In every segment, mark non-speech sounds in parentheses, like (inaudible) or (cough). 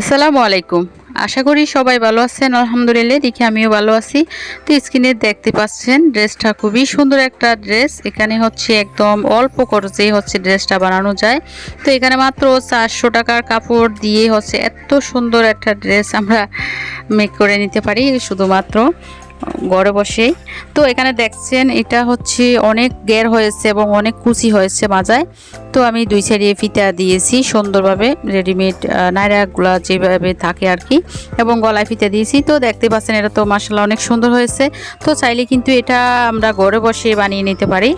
আসসালামু আলাইকুম। আশা করি সবাই ভালো আছেন, আলহামদুলিল্লাহ, দেখি আমিও ভালো আছি। তো স্ক্রিনে দেখতে পাচ্ছেন, ড্রেসটা খুবই সুন্দর একটা ড্রেস। এখানে হচ্ছে একদম অল্প খরচেই হচ্ছে ড্রেসটা বানানো যায়। তো এখানে মাত্র চারশো টাকার কাপড় দিয়ে হচ্ছে এত সুন্দর একটা ড্রেস আমরা মেক করে নিতে পারি, শুধুমাত্র। ঘরে বসেই। তো এখানে দেখছেন, এটা হচ্ছে অনেক গের হয়েছে এবং অনেক কুচি হয়েছে মাজায়। তো আমি দুই সাইডে ফিতা দিয়েছি, সুন্দরভাবে রেডিমেড নাইরাগুলা যেভাবে থাকে আর কি এবং গলায় ফিতা দিয়েছি। তো দেখতে পাচ্ছেন, এটা তো মাসাল্লাহ অনেক সুন্দর হয়েছে। তো চাইলে কিন্তু এটা আমরা ঘরে বসে বানিয়ে নিতে পারি।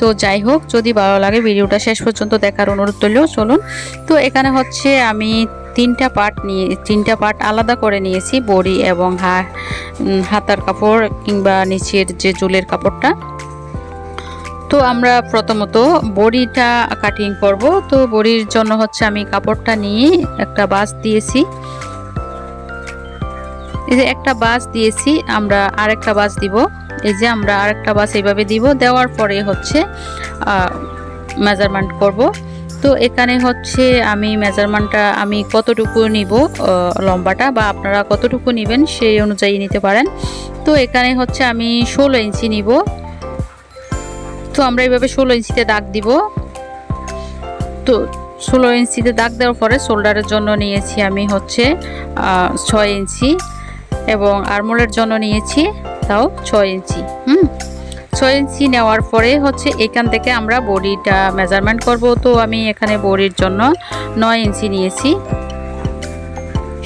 তো যাই হোক, যদি ভালো লাগে ভিডিওটা শেষ পর্যন্ত দেখার অনুরোধ করলেও চলুন। তো এখানে হচ্ছে আমি তিনটা পার্ট নিয়ে, তিনটা পার্ট আলাদা করে নিয়েছি, বড়ি এবং হা হাতার কাপড় কিংবা নিচের যে চুলের কাপড়টা। তো আমরা প্রথমত বড়িটা কাটিং করব। তো বড়ির জন্য হচ্ছে আমি কাপড়টা নিয়ে একটা বাস দিয়েছি। এই যে একটা বাস দিয়েছি, আমরা আরেকটা বাস দিব। এই যে আমরা আরেকটা বাস এইভাবে দিব। দেওয়ার পরে হচ্ছে মেজারমেন্ট করব। তো এখানে হচ্ছে আমি মেজারমেন্টটা আমি কতটুকু নিব লম্বাটা বা আপনারা কতটুকু নেবেন সেই অনুযায়ী নিতে পারেন। তো এখানে হচ্ছে আমি ষোলো ইঞ্চি নিব। তো আমরা এইভাবে ষোলো ইঞ্চিতে দাগ দিব। তো ষোলো ইঞ্চিতে দাগ দেওয়ার পরে শোল্ডারের জন্য নিয়েছি আমি হচ্ছে ছয় ইঞ্চি এবং আরমোলের জন্য নিয়েছি তাও ছয় ইঞ্চি। হুম? ছয় ইঞ্চি নেওয়ার পরে হচ্ছে এখান থেকে আমরা বডিটা মেজারমেন্ট করব। তো আমি এখানে বডির জন্য নয় ইঞ্চি নিয়েছি।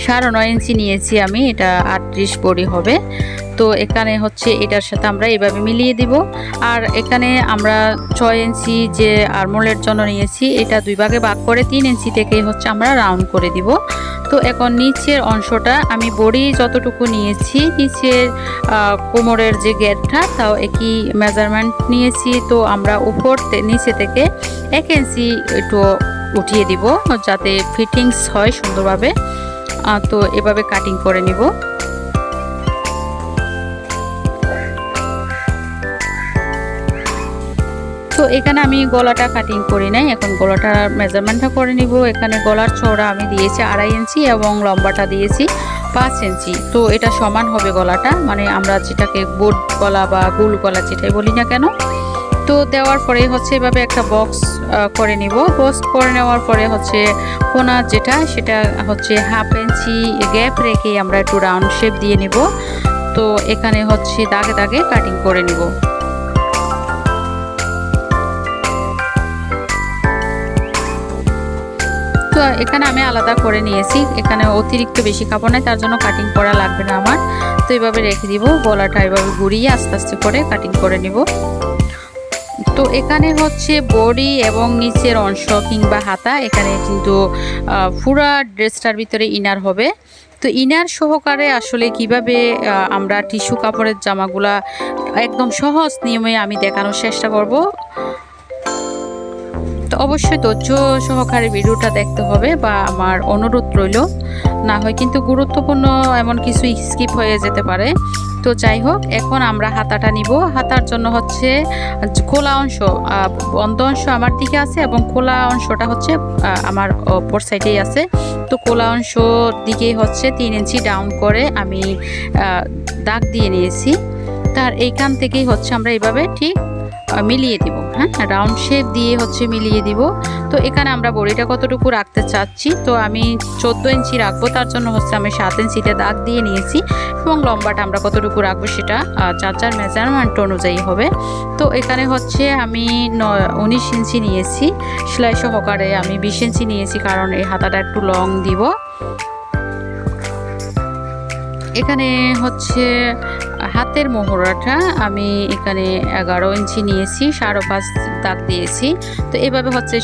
সাড়ে নয় ইঞ্চি নিয়েছি আমি, এটা আটত্রিশ বডি হবে। তো এখানে হচ্ছে এটার সাথে আমরা এভাবে মিলিয়ে দিব। আর এখানে আমরা ছয় ইঞ্চি যে আরমোলের জন্য নিয়েছি, এটা দুই ভাগে ভাগ করে তিন ইঞ্চি থেকেই হচ্ছে আমরা রাউন্ড করে দিব। তো এখন নিচের অংশটা আমি বড়ি যতটুকু নিয়েছি, নিচের কোমরের যে গেটটা, তাও একই মেজারমেন্ট নিয়েছি। তো আমরা উপর নিচে থেকে এক ইঞ্চি একটু উঠিয়ে দিব, যাতে ফিটিংস হয় সুন্দরভাবে। তো এভাবে কাটিং করে নিব। তো এখানে আমি গলাটা কাটিং করি নাই। এখন গলাটা মেজারমেন্টটা করে নিব। এখানে গলার চওড়া আমি দিয়েছি আড়াই ইঞ্চি এবং লম্বাটা দিয়েছি পাঁচ ইঞ্চি। তো এটা সমান হবে গলাটা। মানে আমরা যেটাকে বোট গলা বা গুল গলা যেটাই বলি না কেন? তো দেওয়ার পরে হচ্ছে এভাবে একটা বক্স করে নিব। বক্স করে নেওয়ার পরে হচ্ছে কোনা যেটা, সেটা হচ্ছে হাফ ইঞ্চি গ্যাপ রেখে আমরা একটু রাউন্ড শেপ দিয়ে নিব। তো এখানে হচ্ছে দাগে দাগে কাটিং করে নিব। তো এখানে আমি আলাদা করে নিয়েছি। এখানে অতিরিক্ত বেশি কাপড় নাই তার জন্য কাটিং করা লাগবে না আমার। তো এইভাবে রেখে দিব, গলাটা এভাবে ঘুরিয়ে আস্তে আস্তে করে কাটিং করে নিব। তো এখানে হচ্ছে বডি এবং নিচের অংশ কিংবা হাতা, এখানে কিন্তু পুরা ড্রেসটার ভিতরে ইনার হবে। তো ইনার সহকারে আসলে কীভাবে আমরা টিস্যু কাপড়ের জামাগুলা একদম সহজ নিয়মে আমি দেখানোর চেষ্টা করব। তো অবশ্যই ধৈর্য সহকারে ভিডিওটা দেখতে হবে বা আমার অনুরোধ রইল। না হয় কিন্তু গুরুত্বপূর্ণ এমন কিছু স্কিপ হয়ে যেতে পারে। তো যাই হোক, এখন আমরা হাতাটা নিব। হাতার জন্য হচ্ছে খোলা অংশ বন্ধ অংশ আমার দিকে আছে এবং খোলা অংশটা হচ্ছে আমার অপর সাইডেই আছে। তো খোলা অংশ দিকে হচ্ছে তিন ইঞ্চি ডাউন করে আমি দাগ দিয়ে নিয়েছি। তার এইখান থেকেই হচ্ছে আমরা এইভাবে ঠিক মিলিয়ে দিব হ্যাঁ? রাউন্ড শেপ দিয়ে হচ্ছে মিলিয়ে দিব। তো এখানে আমরা বড়িটা কতটুকু রাখতে চাচ্ছি? তো আমি চোদ্দ ইঞ্চি রাখব, তার জন্য হচ্ছে আমি সাত ইঞ্চিতে দাগ দিয়ে নিয়েছি এবং লম্বাটা আমরা কতটুকু রাখব সেটা চার চার মেজারমেন্ট অনুযায়ী হবে। তো এখানে হচ্ছে আমি উনিশ ইঞ্চি নিয়েছি। সেলাই সহকারে আমি বিশ ইঞ্চি নিয়েছি, কারণ এই হাতাটা একটু লং দিব। এখানে হচ্ছে হাতের মোহরাটা আমি এখানে এগারো ইঞ্চি নিয়েছি সাড়ে পাঁচ দাগ দিয়েছি। তো এভাবে হচ্ছে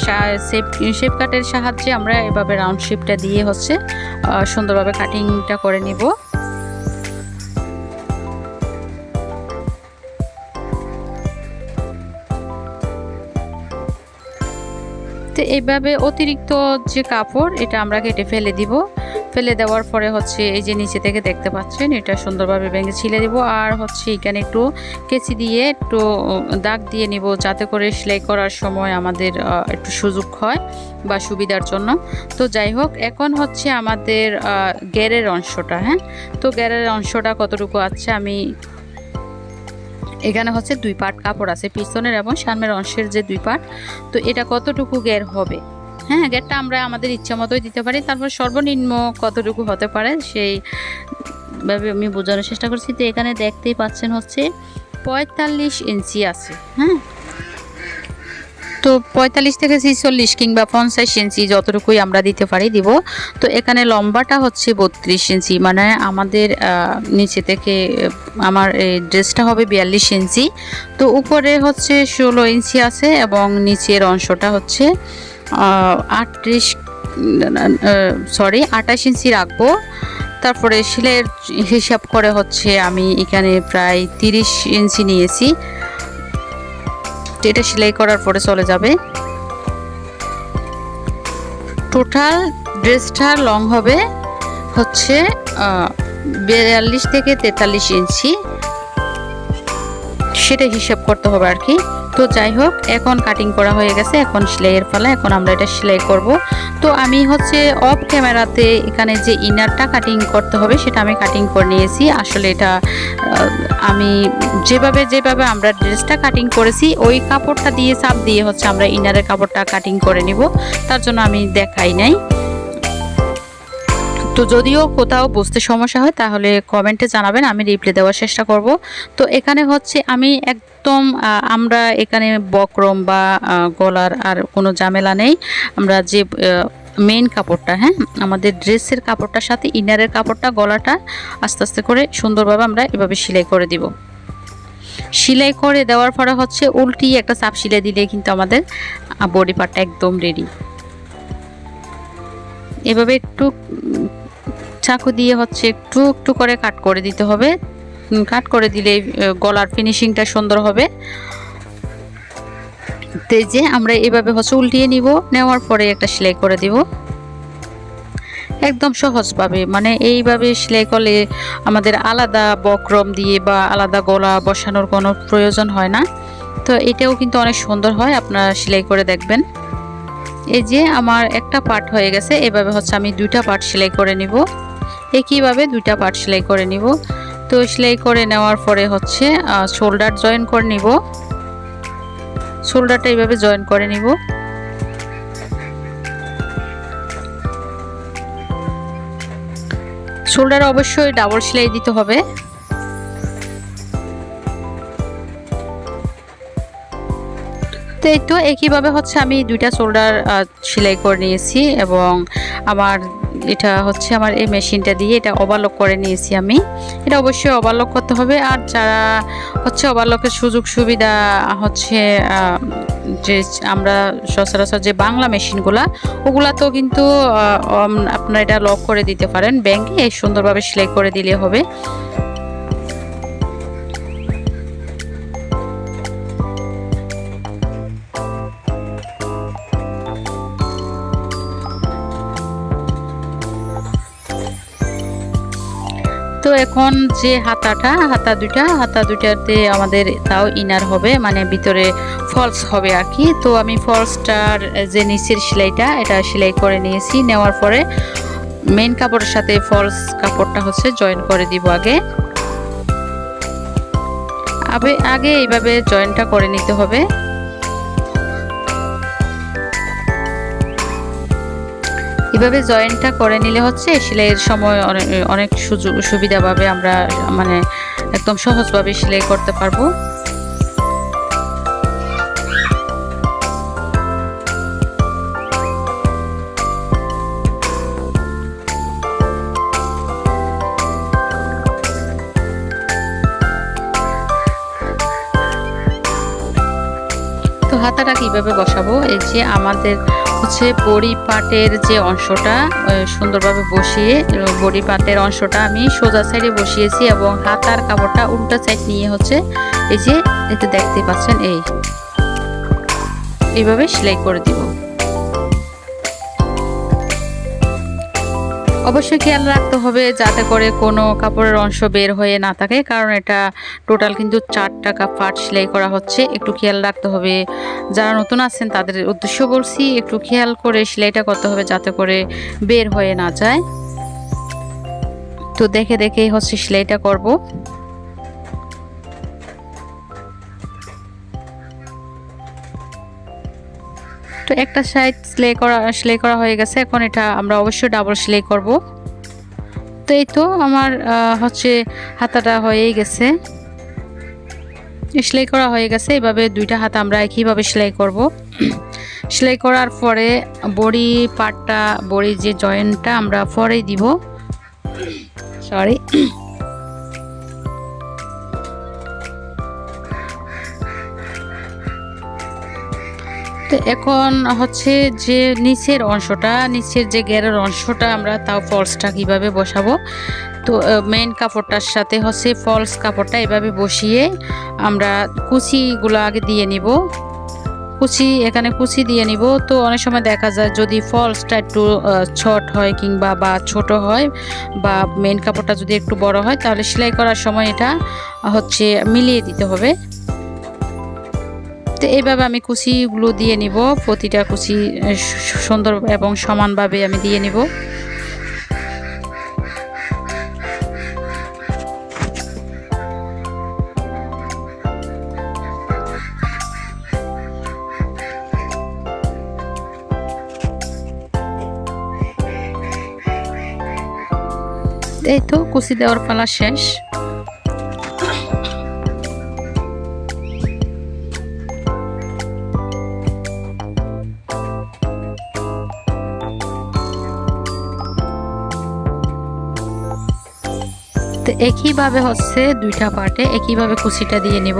শেপ শেপ কাটের সাহায্যে আমরা এভাবে রাউন্ড শেপটা দিয়ে হচ্ছে সুন্দরভাবে কাটিংটা করে নিব। তো এইভাবে অতিরিক্ত যে কাপড়, এটা আমরা কেটে ফেলে দিব। ফেলে দেওয়ার পরে হচ্ছে এই যে নিচে থেকে দেখতে পাচ্ছেন, এটা সুন্দরভাবে ভেঙে ছিলে দিব আর হচ্ছে এখানে একটু কেচি দিয়ে একটু দাগ দিয়ে নিব যাতে করে সেলাই করার সময় আমাদের একটু সুযোগ হয় বা সুবিধার জন্য। তো যাই হোক, এখন হচ্ছে আমাদের গ্যারের অংশটা হ্যাঁ? তো গ্যারের অংশটা কতটুকু আছে আমি, এখানে হচ্ছে দুই পাট কাপড় আছে, পিছনের এবং সামনের অংশের যে দুই পাট, তো এটা কতটুকু গ্যার হবে? হ্যাঁ গ্যারটা আমরা আমাদের ইচ্ছা মতোই দিতে পারি। তারপর সর্বনিম্ন কতটুকু হতে পারে সেই ভাবে আমি বোঝানোর চেষ্টা করছি। তো এখানে দেখতেই পাচ্ছেন হচ্ছে পঁয়তাল্লিশ ইঞ্চি আছে হ্যাঁ। তো পঁয়তাল্লিশ থেকে ছিচল্লিশ কিংবা পঞ্চাশ ইঞ্চি যতটুকুই আমরা দিতে পারি দিব। তো এখানে লম্বাটা হচ্ছে বত্রিশ ইঞ্চি মানে আমাদের নিচে থেকে, আমার এই ড্রেসটা হবে বিয়াল্লিশ ইঞ্চি। তো উপরে হচ্ছে ষোলো ইঞ্চি আছে এবং নিচের অংশটা হচ্ছে আটত্রিশ সরি আঠাশ ইঞ্চি রাখব। তারপরে সেলাইয়ের হিসাব করে হচ্ছে আমি এখানে প্রায় তিরিশ ইঞ্চি নিয়েছি। এটা সেলাই করার পরে চলে যাবে। টোটাল ড্রেসটা লং হবে হচ্ছে বিয়াল্লিশ থেকে তেতাল্লিশ ইঞ্চি। সেটা হিসাব করতে হবে আর কি। তো যাই হোক, এখন কাটিং করা হয়ে গেছে, এখন সেলাইয়ের পালা, এখন আমরা এটা সেলাই করব। তো আমি হচ্ছে অফ ক্যামেরাতে এখানে যে ইনারটা কাটিং করতে হবে, সেটা আমি কাটিং করে নিয়েছি। আসলে এটা আমি যেভাবে যেভাবে আমরা ড্রেসটা কাটিং করেছি, ওই কাপড়টা দিয়ে চাপ দিয়ে হচ্ছে আমরা ইনারের কাপড়টা কাটিং করে নিব। তার জন্য আমি দেখাই নাই। তো যদিও কোথাও বুঝতে সমস্যা হয়, তাহলে কমেন্টে জানাবেন, আমি রিপ্লাই দেওয়ার চেষ্টা করব। তো এখানে হচ্ছে আমি একদম আমরা এখানে বক্রম বা গলার আর কোনো ঝামেলা নেই। আমরা যে মেইন কাপড়টা হ্যাঁ আমাদের ড্রেসের কাপড়টার সাথে ইনারের কাপড়টা, গলাটা আস্তে আস্তে করে সুন্দরভাবে আমরা এভাবে সেলাই করে দিব। সেলাই করে দেওয়ার পরে হচ্ছে উল্টি একটা চাপ সেলাই দিলে কিন্তু আমাদের বডি পার্টটা একদম রেডি এভাবে একটু চাকু দিয়ে হচ্ছে একটু একটু করে কাট করে দিতে হবে। কাট করে দিলে গলার ফিনিশিংটা সুন্দর হবে। তো এই যে আমরা এভাবে হচ্ছে উল্টিয়ে নিব, নেওয়ার পরে একটা সেলাই করে দিব। একদম সহজভাবে মানে এইভাবে সেলাই করলে আমাদের আলাদা বক্রম দিয়ে বা আলাদা গলা বসানোর কোনো প্রয়োজন হয় না। তো এটাও কিন্তু অনেক সুন্দর হয়, আপনারা সেলাই করে দেখবেন। এই যে আমার একটা পার্ট হয়ে গেছে, এভাবে হচ্ছে আমি দুইটা পার্ট সেলাই করে নিব। একইভাবে দুইটা পার্ট সেলাই করে নিব। তো সেলাই করে নেওয়ার পরে হচ্ছে শোল্ডার জয়েন করে নিব। শোল্ডারটা এইভাবে জয়েন করে নিব। শোল্ডার অবশ্যই ডাবল সেলাই দিতে হবে। তো এই তো একইভাবে হচ্ছে আমি দুইটা শোল্ডার সেলাই করে নিয়েছি এবং আমার এটা হচ্ছে আমার এই মেশিনটা দিয়ে এটা ওভারলক করে নিয়েছি আমি। এটা অবশ্যই ওভারলক করতে হবে। আর যারা হচ্ছে ওভারলকের সুযোগ সুবিধা হচ্ছে যে আমরা সচরাচর যে বাংলা মেশিনগুলা ওগুলা তো কিন্তু আপনারা এটা লক করে দিতে পারেন। ব্যাংকে সুন্দরভাবে সেলাই করে দিলে হবে। এখন যে হাতাটা, হাতা দুইটা, হাতা দুইটাতে আমাদের তাও ইনার হবে মানে ভিতরে ফলস হবে আর কি তো আমি ফলসটার যে নিচের সেলাইটা, এটা সেলাই করে নিয়েছি। নেওয়ার পরে মেন কাপড়ের সাথে ফলস কাপড়টা হচ্ছে জয়েন করে দিব আগে। আগে এইভাবে জয়েনটা করে নিতে হবে। এভাবে জয়েন্টটা করে নিলে হচ্ছে সেলাইয়ের সময় অনেক সুযোগ, সুবিধাভাবে আমরা মানে একদম সহজভাবে সেলাই করতে পারব। হাতাটা কীভাবে বসাবো? এই যে আমাদের হচ্ছে বড়ি পাটের যে অংশটা সুন্দরভাবে বসিয়ে বড়ি পাটের অংশটা আমি সোজা সাইডে বসিয়েছি এবং হাতার কাপড়টা উল্টা সাইড নিয়ে হচ্ছে এই যে এতে দেখতে পাচ্ছেন, এই। এইভাবে সেলাই করে দিব। অবশ্যই খেয়াল রাখতে হবে যাতে করে কোনো কাপড়ের অংশ বের হয়ে না থাকে, কারণ এটা টোটাল কিন্তু চার টাকা পাট সেলাই করা হচ্ছে। একটু খেয়াল রাখতে হবে। যারা নতুন আছেন তাদের উদ্দেশ্য বলছি, একটু খেয়াল করে সেলাইটা করতে হবে যাতে করে বের হয়ে না যায়। তো দেখে দেখেই হচ্ছে সেলাইটা করব। তো একটা সাইড সেলাই করা সেলাই করা হয়ে গেছে। এখন এটা আমরা অবশ্যই ডাবল সেলাই করব। তো এই তো আমার হচ্ছে হাতাটা হয়েই গেছে। সেলাই করা হয়ে গেছে। এভাবে দুইটা হাত আমরা একইভাবে সেলাই করব। সেলাই করার পরে বড়ি পাটটা বড়ি যে জয়েন্টটা আমরা পরেই দিব। সরি তো এখন হচ্ছে যে নিচের অংশটা, নিচের যে গ্যারের অংশটা আমরা তাও ফলসটা কীভাবে বসাবো? তো মেন কাপড়টার সাথে হচ্ছে ফলস কাপড়টা এভাবে বসিয়ে আমরা কুচিগুলো আগে দিয়ে নিব। কুচি, এখানে কুচি দিয়ে নিব। তো অনেক সময় দেখা যায় যদি ফলসটা একটু ছট হয় কিংবা বা ছোট হয় বা মেন কাপড়টা যদি একটু বড় হয়, তাহলে সেলাই করার সময় এটা হচ্ছে মিলিয়ে দিতে হবে। তো এইভাবে আমি কুচিগুলো দিয়ে নিব, প্রতিটা কুচি সুন্দর এবং সমানভাবে আমি দিয়ে নিব। এই তো কুচি দেওয়ার পালা শেষ। একইভাবে হচ্ছে দুইটা পার্টে একইভাবে কুচিটা দিয়ে নিব।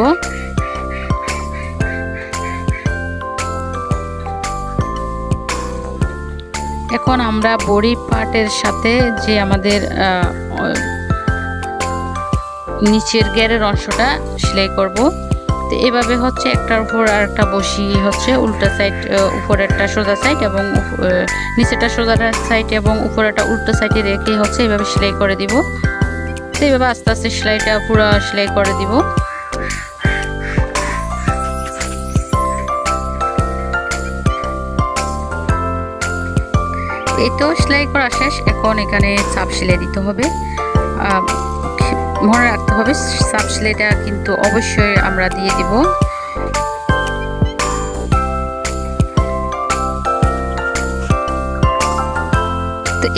এখন আমরা বড়ি পার্টের সাথে যে আমাদের নিচের গ্যারের অংশটা সেলাই করব। তো এভাবে হচ্ছে একটার উপর আর একটা বসিয়ে হচ্ছে উল্টা সাইড উপরেরটা সোজা সাইড এবং নিচেরটা সোজা সাইড এবং উপরেরটা উল্টো সাইডে রেখে হচ্ছে এভাবে সেলাই করে দিব। তো এইভাবে আস্তে আস্তে সেলাইটা পুরো সেলাই করে দিব। এই তো সেলাই করা শেষ, এখন এখানে চাপ সেলাই দিতে হবে। মনে রাখতে হবে সাপ সেলাইটা কিন্তু অবশ্যই আমরা দিয়ে দিব।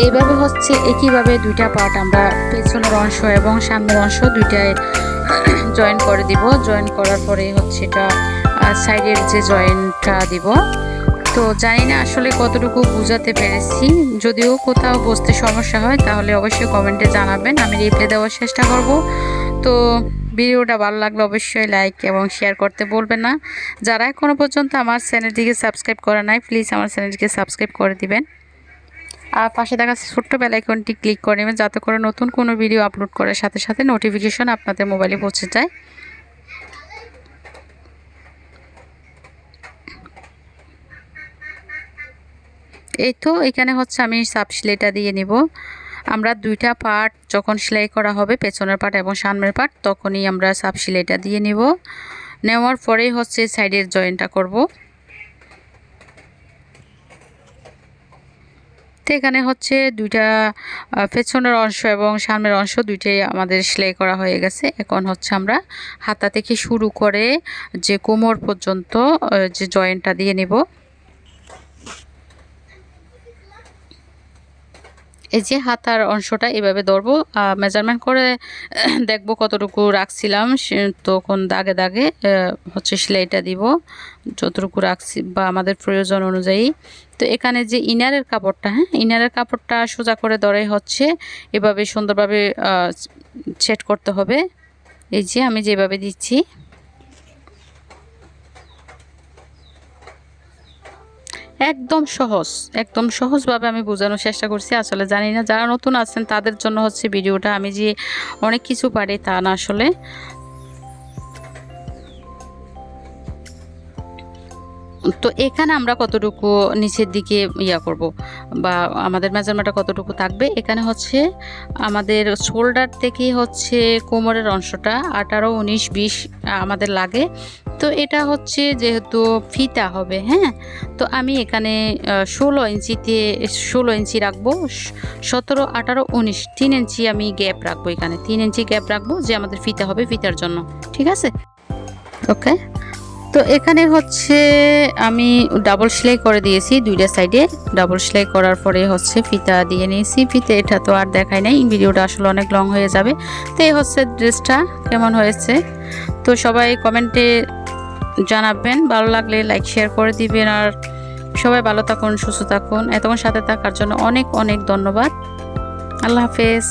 এইভাবে হচ্ছে একইভাবে দুইটা পার্ট আমরা পেছনের অংশ এবং সামনের অংশ দুইটায় জয়েন (clears throat) করে দিব। জয়েন করার পরে হচ্ছে এটা সাইডের যে জয়েন্টটা দিব। তো জানি না আসলে কতটুকু বোঝাতে পেরেছি। যদিও কোথাও বসতে সমস্যা হয়, তাহলে অবশ্যই কমেন্টে জানাবেন। আমি রিপ্লাই দেওয়ার চেষ্টা করব। তো ভিডিওটা ভালো লাগলে অবশ্যই লাইক এবং শেয়ার করতে বলবেন না। যারা এখনও পর্যন্ত আমার চ্যানেলটিকে সাবস্ক্রাইব করা নাই প্লিজ আমার চ্যানেলটিকে সাবস্ক্রাইব করে দিবেন। আর পাশে দেখা ছোট্ট বেল আইকনটি ক্লিক করে নেবেন, যাতে করে নতুন কোনো ভিডিও আপলোড করার সাথে সাথে নোটিফিকেশন আপনাদের মোবাইলে পৌঁছে যায়। এই তো, এখানে হচ্ছে আমি সাপ সেলাইটা দিয়ে নিব। আমরা দুইটা পার্ট যখন সেলাই করা হবে, পেছনের পার্ট এবং সামনের পার্ট তখনই আমরা সাপ সেলাইটা দিয়ে নিব। নেওয়ার পরেই হচ্ছে সাইডের জয়েন্টটা করব। তো এখানে হচ্ছে দুইটা পেছনের অংশ এবং সামনের অংশ দুইটাই আমাদের সেলাই করা হয়ে গেছে। এখন হচ্ছে আমরা হাতা থেকে শুরু করে যে কোমর পর্যন্ত যে জয়েন্টটা দিয়ে নেব। এই যে হাতার অংশটা এভাবে ধরবো মেজারমেন্ট করে, (clears throat) দেখব কতটুকু রাখছিলাম তখন দাগে দাগে হচ্ছে সেলাইটা দিব। যতটুকু রাখছি বা আমাদের প্রয়োজন অনুযায়ী তো এখানে যে ইনারের কাপড়টা হ্যাঁ ইনারের কাপড়টা সোজা করে ধরে হচ্ছে। এভাবে সুন্দরভাবে সেট করতে হবে। এই যে আমি যেভাবে দিচ্ছি। একদম সহজ, একদম সহজভাবে আমি বোঝানোর চেষ্টা করছি। আসলে জানি না যারা নতুন আছেন তাদের জন্য হচ্ছে ভিডিওটা। আমি যে অনেক কিছু পারি তা না আসলে। তো এখানে আমরা কতটুকু নিচের দিকে ইয়া করব? বা আমাদের মেজারমেন্টটা কতটুকু থাকবে? এখানে হচ্ছে আমাদের শোল্ডার থেকে হচ্ছে কোমরের অংশটা আঠারো, উনিশ, বিশ আমাদের লাগে। তো এটা হচ্ছে যেহেতু ফিতা হবে হ্যাঁ? তো আমি এখানে ষোলো ইঞ্চিতে, ষোলো ইঞ্চি রাখব, সতেরো, আঠারো, উনিশ, তিন ইঞ্চি আমি গ্যাপ রাখব এখানে। তিন ইঞ্চি গ্যাপ রাখব যে আমাদের ফিতা হবে ফিতার জন্য। ঠিক আছে? ওকে? তো এখানে হচ্ছে আমি ডাবল সেলাই করে দিয়েছি, দুইটা সাইডে ডাবল সেলাই করার পরে হচ্ছে ফিতা দিয়ে নিয়েছি। ফিতে এটা তো আর দেখাই নাই, ভিডিওটা আসলে অনেক লং হয়ে যাবে। তো এই হচ্ছে ড্রেসটা, কেমন হয়েছে? তো সবাই কমেন্টে জানাবেন, ভালো লাগলে লাইক শেয়ার করে দিবেন। আর সবাই ভালো থাকুন, সুস্থ থাকুন। এতক্ষণ সাথে থাকার জন্য অনেক অনেক ধন্যবাদ। আল্লাহ হাফেজ।